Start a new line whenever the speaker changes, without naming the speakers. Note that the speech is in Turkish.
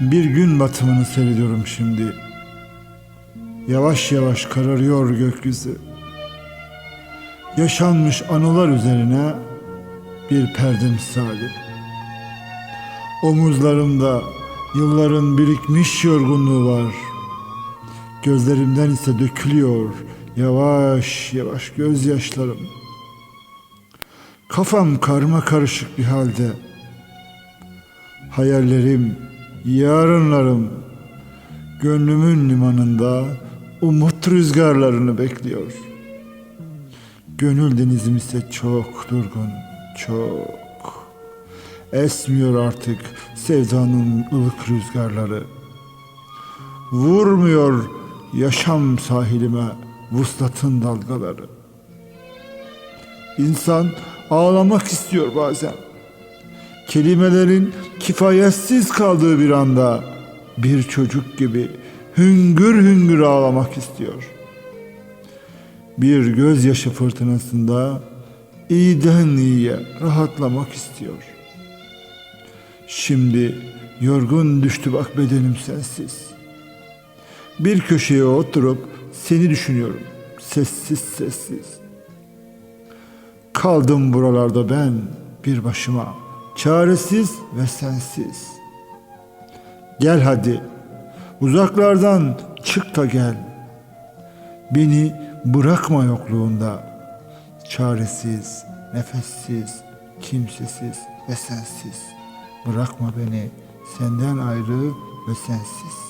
Bir gün batımını seyrediyorum şimdi. Yavaş yavaş kararıyor gökyüzü. Yaşanmış anılar üzerine bir perde misali. Omuzlarımda yılların birikmiş yorgunluğu var. Gözlerimden ise dökülüyor yavaş yavaş gözyaşlarım. Kafam karma karışık bir halde. Hayallerim, yarınlarım gönlümün limanında umut rüzgarlarını bekliyor. Gönül denizim ise çok durgun, çok. Esmiyor artık sevdanın ılık rüzgarları. Vurmuyor yaşam sahilime vuslatın dalgaları. İnsan ağlamak istiyor bazen. Kelimelerin kifayetsiz kaldığı bir anda bir çocuk gibi hüngür hüngür ağlamak istiyor. Bir gözyaşı fırtınasında iyiden iyiye rahatlamak istiyor. Şimdi yorgun düştü bak bedenim sensiz. Bir köşeye oturup seni düşünüyorum sessiz sessiz. Kaldım buralarda ben bir başıma, çaresiz ve sensiz. Gel hadi, uzaklardan çık da gel. Beni bırakma yokluğunda. Çaresiz, nefessiz, kimsesiz ve sensiz. Bırakma beni senden ayrı ve sensiz.